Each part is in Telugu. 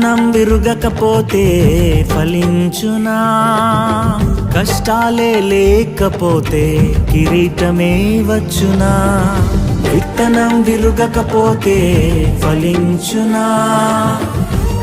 విత్తనం విరుగకపోతే ఫలించునా? కష్టాలే లేకపోతే కిరీటమే వచ్చునా? విత్తనం విరుగకపోతే ఫలించునా?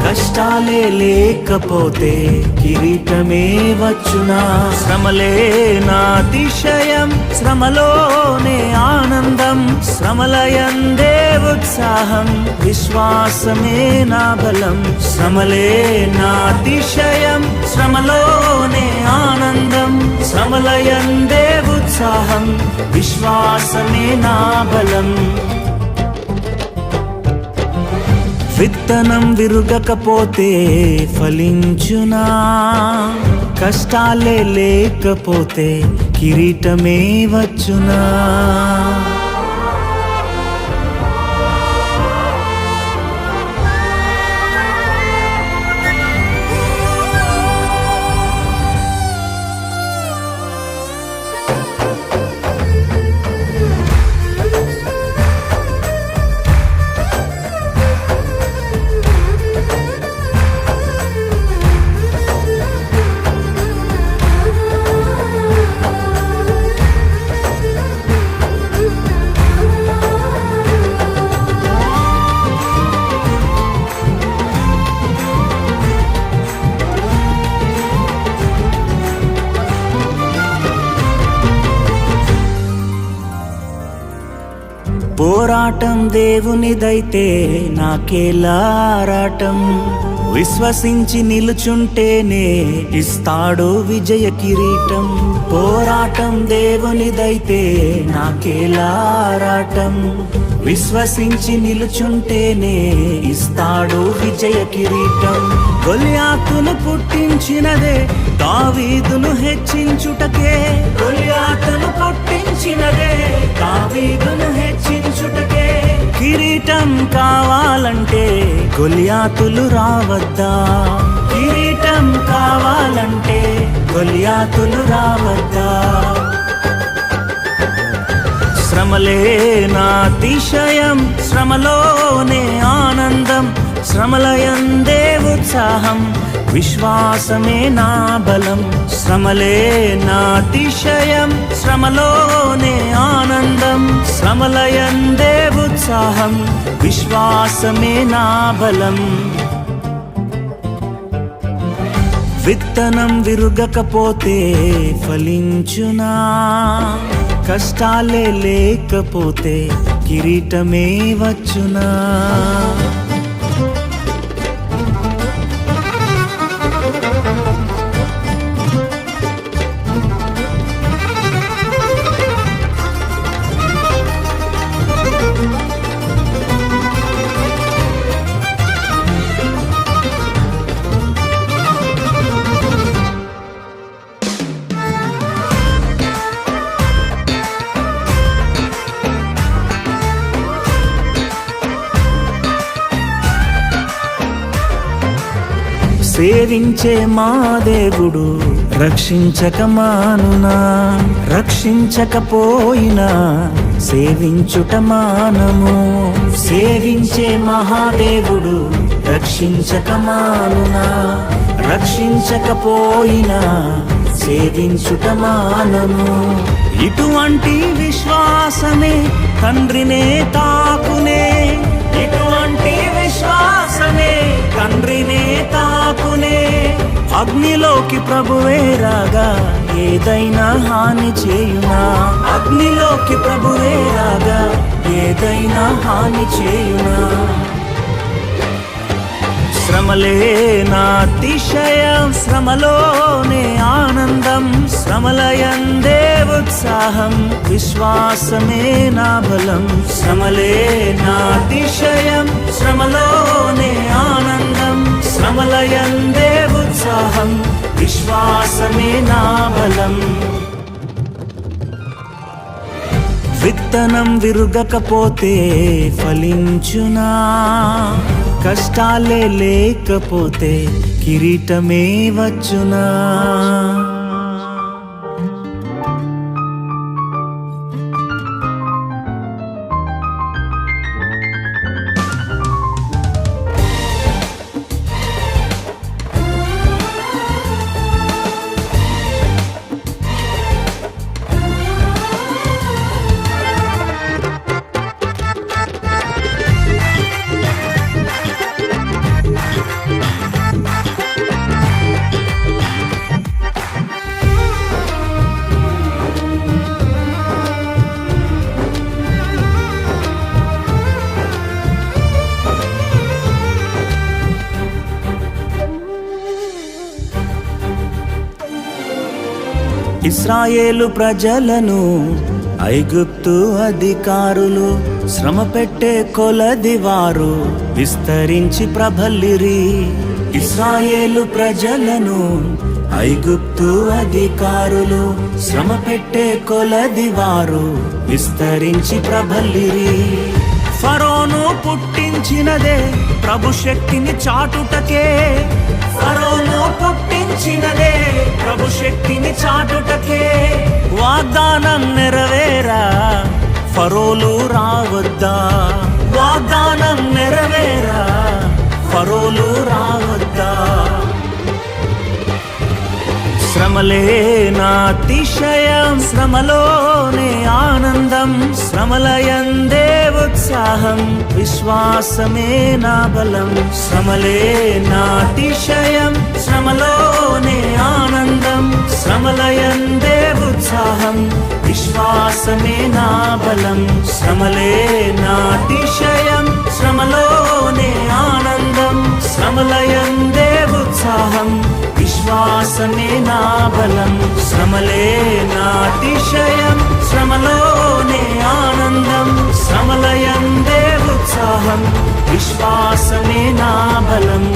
కష్టాలే లేకపోతే కిరీటమే వచ్చునా. శ్రమలే నా అతిశయం శ్రమలోనే ఆనందం. శ్రమలయందే ఉత్సాహం విశ్వాసమే నా బలం. శ్రమలే నా అతిశయం శ్రమలోనే ఆనందం. శ్రమలయందే ఉత్సాహం విశ్వాసమే నా బలం. విత్తనం విరుగకపోతే ఫలించునా? కష్టాలే లేకపోతే కిరీటమే వచ్చునా? పోరాటం దేవునిదైతే నాకేలారాటం విశ్వసించి నిలుచుంటేనే ఇస్తాడు విజయ కిరీటం. పోరాటం దేవునిదైతే నాకేలారాటం విశ్వసించి నిలుచుంటేనే ఇస్తాడు విజయ కిరీటం. గొలియాతును పుట్టించినదే దావీదును హెచ్చించుటకే. గొలియాతును పుట్టించినదే దావీదును హెచ్చి కిరీటం కావాలంటే గొలియాతులు రావద్దా? కిరీటం కావాలంటే గొలియాతులు రావద్దా? శ్రమలే నాతిశయం శ్రమలోనే ఆనందం శ్రమలయందే ఉత్సాహం విశ్వాసమే నా బలం శ్రమలే నాతిశయం శ్రమలోనే ఆనందం శ్రమలయందే ఉత్సాహం విశ్వాసమే నా బలం. విత్తనం విరుగకపోతే ఫలించునా? కష్టాలే లేకపోతే కిరీటమే వచ్చునా? సేవించే మా దేవుడు రక్షించక మానునా రక్షించకపోయినా సేవించుట మానము. సేవించే మహాదేవుడు రక్షించక మానునా రక్షించకపోయినా సేవించుట మానము. ఇటువంటి విశ్వాసమే తండ్రినే తాకునే తండ్రినే తాకునే అగ్నిలోకి ప్రభువే రాగా ఏదైనా హాని చేయునా? అగ్నిలోకి ప్రభువే రాగా ఏదైనా హాని చేయునా? శ్రమలే నా అతిశయం శ్రమలోనే ఆనందం శ్రమలయందే ఉత్సాహం విశ్వాసమే నా బలం శ్రమలే నాతిశయం శ్రమలోనే ఆనందం శ్రమలయందే ఉత్సాహం విశ్వాసమే నా బలం. విత్తనం విరుగకపోతే ఫలించునా? కష్టాలే లేకపోతే కిరీటమే వచ్చునా? ఇస్రాయేలు ప్రజలను ఐగుప్తు అధికారులు శ్రమ పెట్టే కొలది వారు విస్తరించి ప్రబలిరి. ఇస్రాయేలు ప్రజలను ఐగుప్తు అధికారులు శ్రమ పెట్టే కొలది వారు విస్తరించి ప్రబలిరి. ఫరోను పుట్టించినదే ప్రభు శక్తిని చాటుటకే. ఫరోను పుట్టించినదే ప్రభు శక్తిని చాటుటకే. వాగ్దానం నెరవేరా ఫరోలు రావద్దా? వాగ్దానం నెరవేరా ఫరోలు రావద్దా? శ్రమలే నాతిశయం శ్రమలోనే ఆనందం. శ్రమలయందే ఉత్సాహం. విశ్వాసమే నా బలం. శ్రమలే నాతిశయం శ్రమలోనే ఆనందం. శ్రమలయందే ఉత్సాహం. విశ్వాసమే నా బలం. శ్రమలే నాతిశయం శ్రమలోనే ఆనందం. శ్రమలయందే ఉత్సాహం. విశ్వాసమే నా బలం. శ్రమలే నాతిశయం. శ్రమలోనే ఆనందం. శ్రమలయందే ఉత్సాహం. విశ్వాసమే నా బలం.